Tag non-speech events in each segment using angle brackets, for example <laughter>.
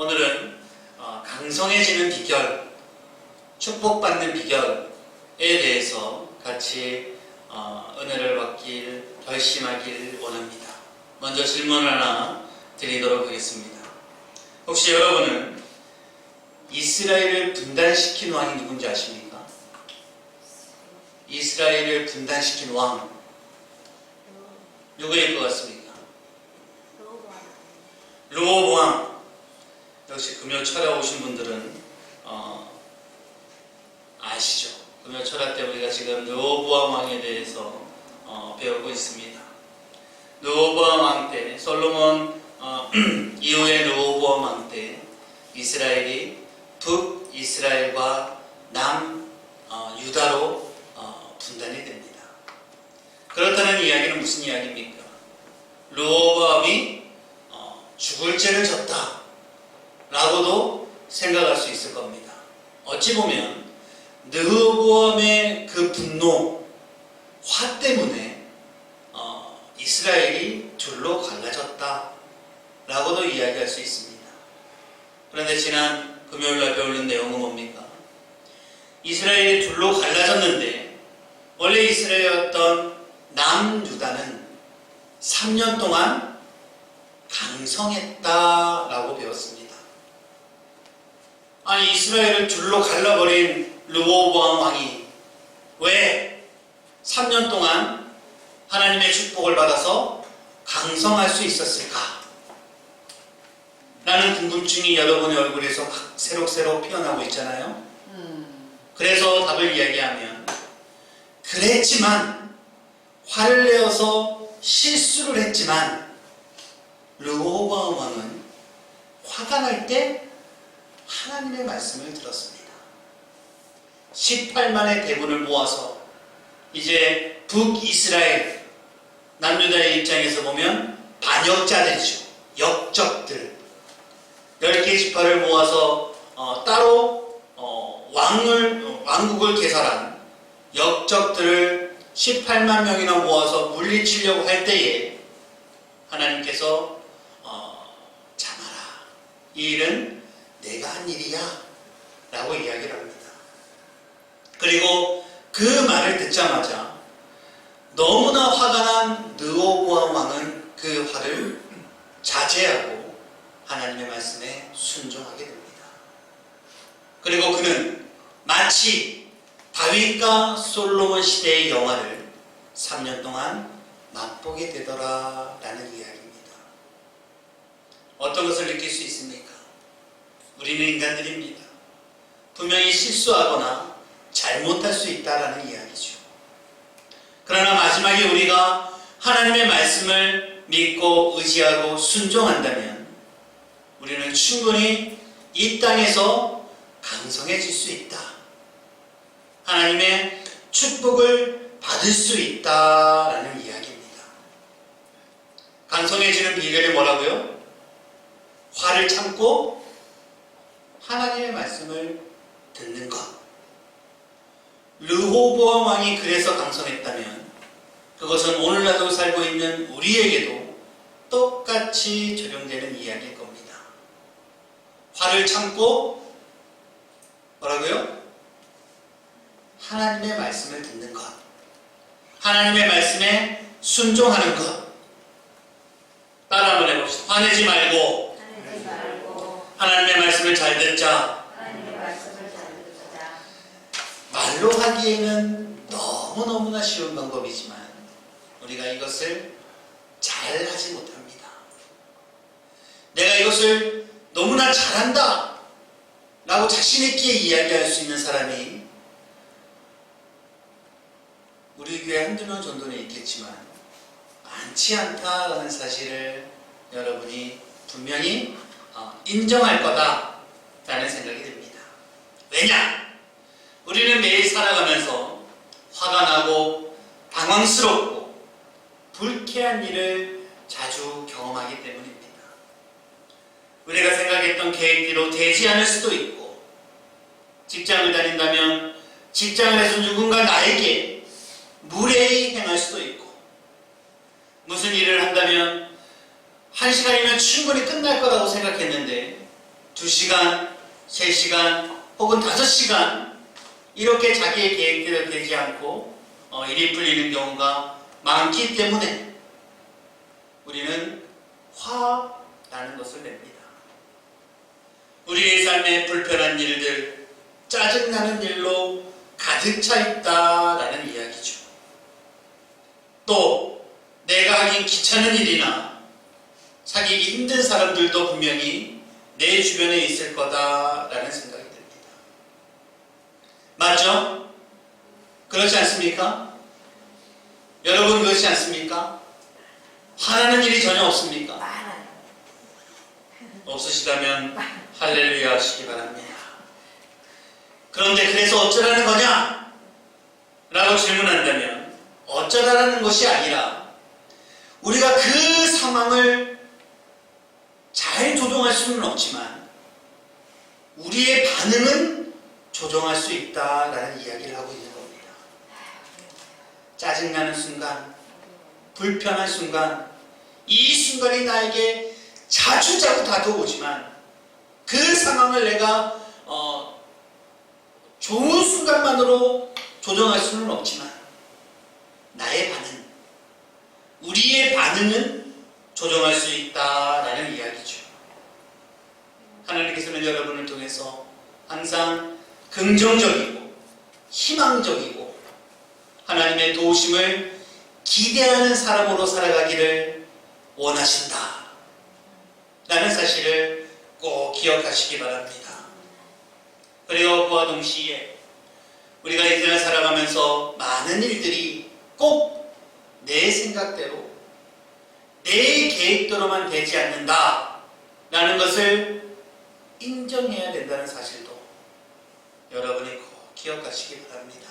오늘은 어, 강성해지는 비결, 축복받는 비결에 대해서 같이 어, 은혜를 받길 결심하길 원합니다. 먼저 질문 하나 드리도록 하겠습니다. 혹시 여러분은 이스라엘을 분단시킨 왕이 누군지 아십니까? 이스라엘을 분단시킨 왕 누구일 것 같습니까? 르호보암 역시 금요 철야 오신 분들은 어, 아시죠? 금요 철야 때 우리가 지금 르호보암 왕에 대해서 어, 배우고 있습니다. 르호보암 왕 때 솔로몬 어, <clears throat> 이후에 르호보암 왕 때 이스라엘이 북 이스라엘과 남 어, 유다로 어, 분단이 됩니다. 그렇다는 이야기는 무슨 이야기입니까? 르호보암이 어, 죽을 죄를 졌다 라고도 생각할 수 있을 겁니다. 어찌 보면 르호보암의 그 분노, 화 때문에 어, 이스라엘이 둘로 갈라졌다 라고도 이야기할 수 있습니다. 그런데 지난 금요일날 배우는 내용은 뭡니까? 이스라엘이 둘로 갈라졌는데 원래 이스라엘이었던 남유다는 3년 동안 강성했다라고 배웠습니다. 아니 이스라엘을 둘로 갈라버린 르호보암 왕이 왜 3년 동안 하나님의 축복을 받아서 강성할 수 있었을까? 라는 궁금증이 여러분의 얼굴에서 막 새록새록 피어나고 있잖아요. 그래서 답을 이야기하면 그랬지만 화를 내어서 실수를 했지만 르호보암 왕은 화가 날 때 하나님의 말씀을 들었습니다. 18만의 대군을 모아서 이제 북이스라엘 남유다의 입장에서 보면 반역자들이죠. 역적들 10개 지파를 모아서 어, 따로 어, 왕을 어, 왕국을 개설한 역적들을 18만 명이나 모아서 물리치려고 할 때에 하나님께서 어, 참아라. 이 일은 내가 한 일이야. 라고 이야기를 합니다. 그리고 그 말을 듣자마자 너무나 화가 난 느오보암 왕은 그 화를 자제하고 하나님의 말씀에 순종하게 됩니다. 그리고 그는 마치 다윗과 솔로몬 시대의 영화를 3년 동안 맛보게 되더라 라는 이야기입니다. 어떤 것을 느낄 수 있습니까? 우리는 인간들입니다. 분명히 실수하거나 잘못할 수 있다라는 이야기죠. 그러나 마지막에 우리가 하나님의 말씀을 믿고 의지하고 순종한다면 우리는 충분히 이 땅에서 강성해질 수 있다. 하나님의 축복을 받을 수 있다라는 이야기입니다. 강성해지는 비결이 뭐라고요? 화를 참고 하나님의 말씀을 듣는 것. 르호보암 왕이 그래서 강성했다면 그것은 오늘날도 살고 있는 우리에게도 똑같이 적용되는 이야기일 겁니다. 화를 참고 뭐라고요? 하나님의 말씀을 듣는 것. 하나님의 말씀에 순종하는 것. 따라 한번 해봅시다. 화내지 말고 하늘지 말고 하나님의 말씀을 잘 듣자. 말로 하기에는 너무너무나 쉬운 방법이지만 우리가 이것을 잘 하지 못합니다. 내가 이것을 너무나 잘한다 라고 자신있게 이야기할 수 있는 사람이 우리 교회 한두 명 정도는 있겠지만 많지 않다라는 사실을 여러분이 분명히 어, 인정할 거다 라는 생각이 듭니다. 왜냐? 우리는 매일 살아가면서 화가 나고 당황스럽고 불쾌한 일을 자주 경험하기 때문입니다. 우리가 생각했던 계획대로 되지 않을 수도 있고 직장을 다닌다면 직장에서 누군가 나에게 무례히 행할 수도 있고 무슨 일을 한다면 한 시간이면 충분히 끝날 거라고 생각했는데 2시간, 3시간 혹은 5시간 이렇게 자기의 계획대로 되지 않고 어, 일이 풀리는 경우가 많기 때문에 우리는 화라는 것을 냅니다. 우리의 삶에 불편한 일들, 짜증나는 일로 가득 차 있다라는 이야기죠. 또 내가 하긴 귀찮은 일이나 사귀기 힘든 사람들도 분명히 내 주변에 있을 거다라는 생각이 듭니다. 맞죠? 그렇지 않습니까? 여러분 그렇지 않습니까? 화나는 일이 전혀 없습니까? 없으시다면 할렐루야 하시기 바랍니다. 그런데 그래서 어쩌라는 거냐? 라고 질문한다면 어쩌라는 것이 아니라 우리가 그 상황을 잘 조정할 수는 없지만 우리의 반응은 조정할 수 있다라는 이야기를 하고 있는 겁니다. 짜증나는 순간, 불편한 순간, 이 순간이 나에게 자주자주 다가오지만 그 상황을 내가 어, 좋은 순간만으로 조정할 수는 없지만 나의 반응, 우리의 반응은 조정할 수 있다라는 이야기죠. 하나님께서는 여러분을 통해서 항상 긍정적이고 희망적이고 하나님의 도우심을 기대하는 사람으로 살아가기를 원하신다. 라는 사실을 꼭 기억하시기 바랍니다. 그와 동시에 우리가 인생을 살아가면서 많은 일들이 꼭 내 생각대로 내 계획대로만 되지 않는다 라는 것을 인정해야 된다는 사실도 여러분이 꼭 기억하시기 바랍니다.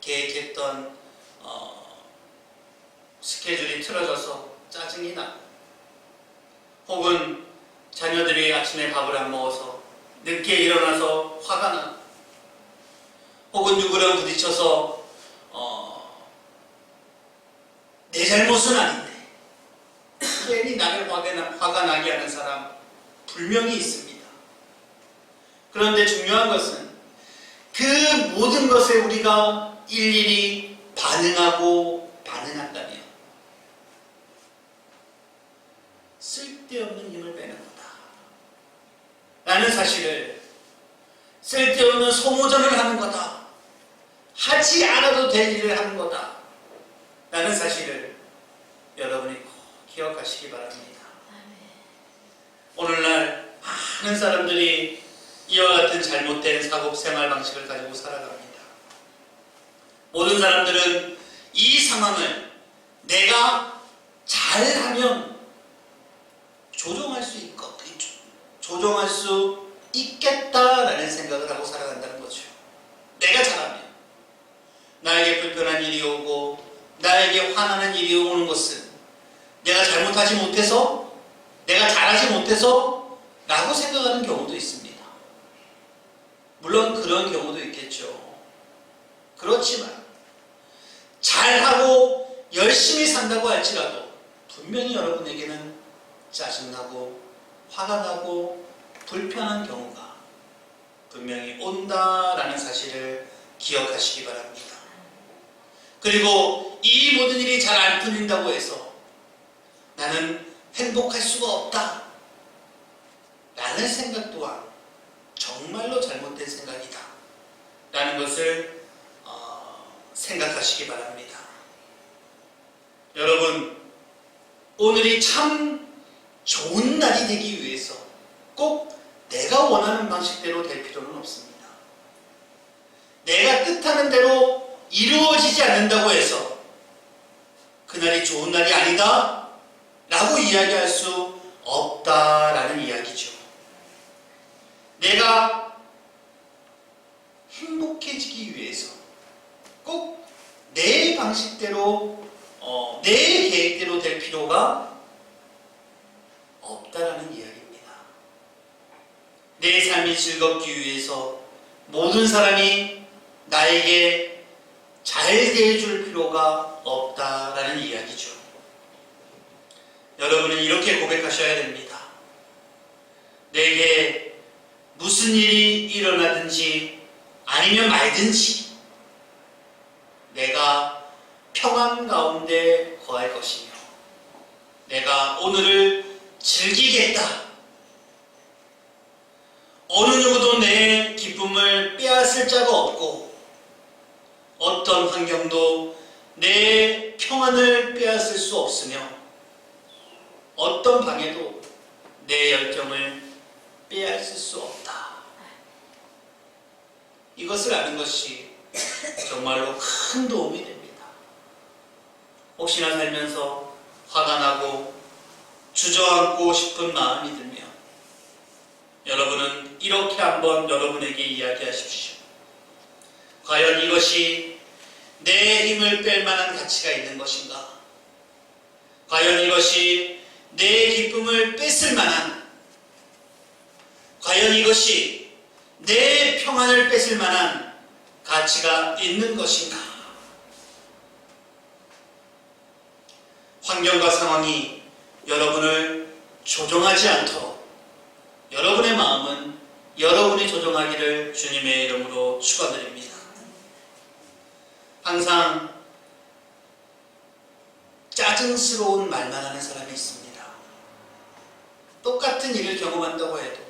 계획했던 어, 스케줄이 틀어져서 짜증이 나 혹은 자녀들이 아침에 밥을 안 먹어서 늦게 일어나서 화가 나 혹은 누구랑 부딪혀서 어, 내 잘못은 아닌데 괜히 나를 화가, 나게 하는 사람 분명히 있습니다. 그런데 중요한 것은 그 모든 것에 우리가 일일이 반응하고 반응한다면 쓸데없는. 라는 사실을 쓸데없는 소모전을 하는 거다. 하지 않아도 될 일을 하는 거다. 라는 사실을 여러분이 꼭 기억하시기 바랍니다. 오늘날 많은 사람들이 이와 같은 잘못된 사고 생활 방식을 가지고 살아갑니다. 모든 사람들은 이 상황을 내가 잘하면 조정할 수 있고 조정할 수 있겠다라는 생각을 하고 살아간다는 거죠. 내가 잘하면 나에게 불편한 일이 오고 나에게 화나는 일이 오는 것은 내가 잘못하지 못해서 내가 잘하지 못해서 라고 생각하는 경우도 있습니다. 물론 그런 경우도 있겠죠. 그렇지만 잘하고 열심히 산다고 할지라도 분명히 여러분에게는 짜증나고 화가 나고 불편한 경우가 분명히 온다라는 사실을 기억하시기 바랍니다. 그리고 이 모든 일이 잘 안 풀린다고 해서 나는 행복할 수가 없다. 라는 생각 또한 정말로 잘못된 생각이다. 라는 것을 어, 생각하시기 바랍니다. 여러분, 오늘이 참 좋은 날이 되기 위해 서꼭 내가 원하는 방식대로 될 필요는 없습니다. 내가 뜻하는 대로 이루어지지 않는다고 해서 그날이 좋은 날이 아니다 라고 이야기할 수 없다라는 이야기죠. 내가 행복해지기 위해서 꼭 내 방식대로 어, 내 계획대로 될 필요가 없다라는 이야기입니다. 내 삶이 즐겁기 위해서 모든 사람이 나에게 잘 대해줄 필요가 없다라는 이야기죠. 여러분은 이렇게 고백하셔야 됩니다. 내게 무슨 일이 일어나든지 아니면 말든지 내가 평안 가운데 거할 것이며 내가 오늘을 즐기겠다. 어느 누구도 내 빼앗을 자가 없고 어떤 환경도 내 평안을 빼앗을 수 없으며 어떤 방해도 내 열정을 빼앗을 수 없다. 이것을 아는 것이 정말로 큰 도움이 됩니다. 혹시나 살면서 화가 나고 주저앉고 싶은 마음이 들면 여러분은 이렇게 한번 여러분에게 이야기하십시오. 과연 이것이 내 힘을 뺄 만한 가치가 있는 것인가? 과연 이것이 내 기쁨을 뺏을 만한 과연 이것이 내 평안을 뺏을 만한 가치가 있는 것인가? 환경과 상황이 여러분을 조종하지 않도록 여러분의 마음은 여러분이 조종하기를 주님의 이름으로 축원드립니다. 항상 짜증스러운 말만 하는 사람이 있습니다. 똑같은 일을 경험한다고 해도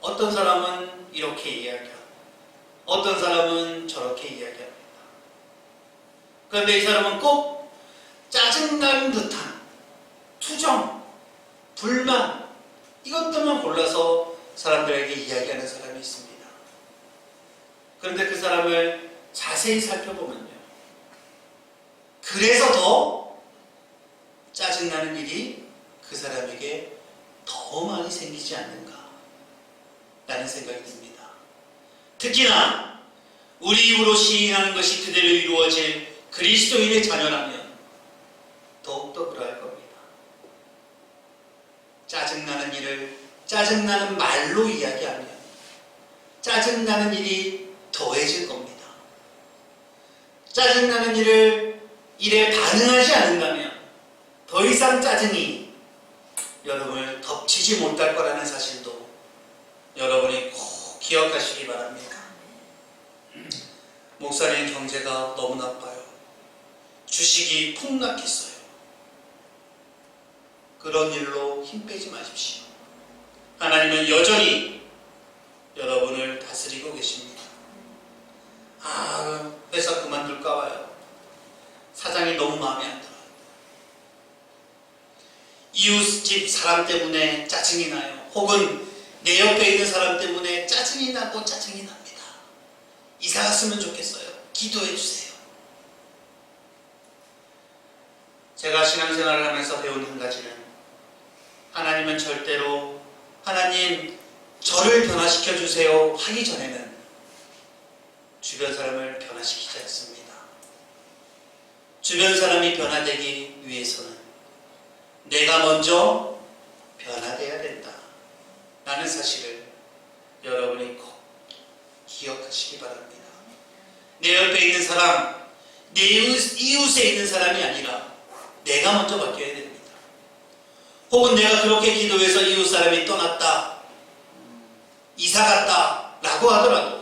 어떤 사람은 이렇게 이야기하고 어떤 사람은 저렇게 이야기합니다. 그런데 이 사람은 꼭 짜증나는 듯한 투정, 불만 이것들만 골라서 사람들에게 이야기하는 사람이 있습니다. 그런데 그 사람을 자세히 살펴보면요. 그래서 더 짜증나는 일이 그 사람에게 더 많이 생기지 않는가 라는 생각이 듭니다. 특히나 우리 입으로 시인하는 것이 그대로 이루어질 그리스도인의 자녀라면 더욱더 그러할 겁니다. 짜증나는 일을 짜증나는 말로 이야기하면 짜증나는 일이 더해질 겁니다. 짜증나는 일을 일에 반응하지 않는다면 더 이상 짜증이 여러분을 덮치지 못할 거라는 사실도 여러분이 꼭 기억하시기 바랍니다. 목사님 경제가 너무 나빠요. 주식이 폭락했어요. 그런 일로 힘 빼지 마십시오. 하나님은 여전히 여러분을 다스리고 계십니다. 아, 회사 그만둘까 봐요. 사장이 너무 마음에 안 들어요. 이웃집 사람 때문에 짜증이 나요. 혹은 내 옆에 있는 사람 때문에 짜증이 나고 짜증이 납니다. 이사 갔으면 좋겠어요. 기도해 주세요. 제가 신앙생활을 하면서 배운 한 가지는 하나님은 절대로 하나님 저를 변화시켜 주세요 하기 전에는 주변 사람을 변화시키지 않습니다. 주변 사람이 변화되기 위해서는 내가 먼저 변화돼야 된다. 라는 사실을 여러분이 꼭 기억하시기 바랍니다. 내 옆에 있는 사람, 내 이웃, 이웃에 있는 사람이 아니라 내가 먼저 바뀌어야 됩니다. 혹은 내가 그렇게 기도해서 이웃 사람이 떠났다, 이사 갔다, 라고 하더라도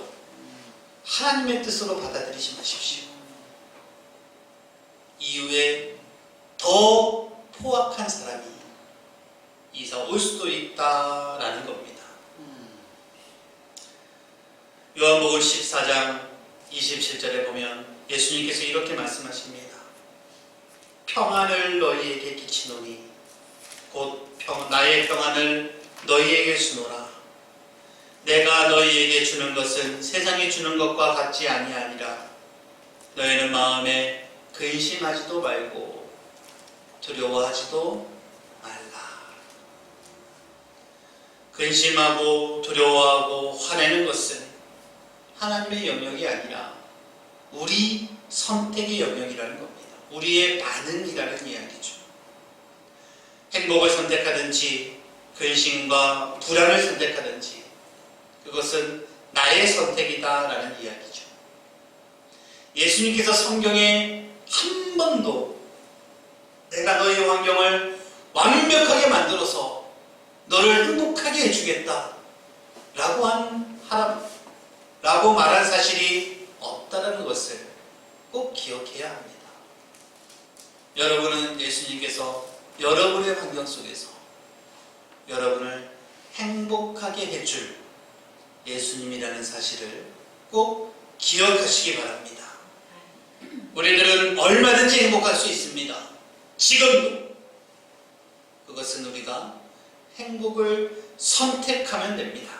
하나님의 뜻으로 받아들이지 마십시오. 이후에 더 포악한 사람이 이사 올 수도 있다라는 겁니다. 요한복음 14장 27절에 보면 예수님께서 이렇게 말씀하십니다. 평안을 너희에게 끼치노니 곧 평, 나의 평안을 너희에게 주노라. 내가 너희에게 주는 것은 세상이 주는 것과 같지 아니하니라. 너희는 마음에 근심하지도 말고 두려워하지도 말라. 근심하고 두려워하고 화내는 것은 하나님의 영역이 아니라 우리 선택의 영역이라는 겁니다. 우리의 반응이라는 이야기죠. 행복을 선택하든지 근심과 불안을 선택하든지 그것은 나의 선택이다라는 이야기죠. 예수님께서 성경에 한 번도 내가 너의 환경을 완벽하게 만들어서 너를 행복하게 해주겠다. 라고 한, 하, 라고 말한 사실이 없다라는 것을 꼭 기억해야 합니다. 여러분은 예수님께서 여러분의 환경 속에서 여러분을 행복하게 해줄 예수님이라는 사실을 꼭 기억하시기 바랍니다. 우리들은 얼마든지 행복할 수 있습니다. 지금도. 그것은 우리가 행복을 선택하면 됩니다.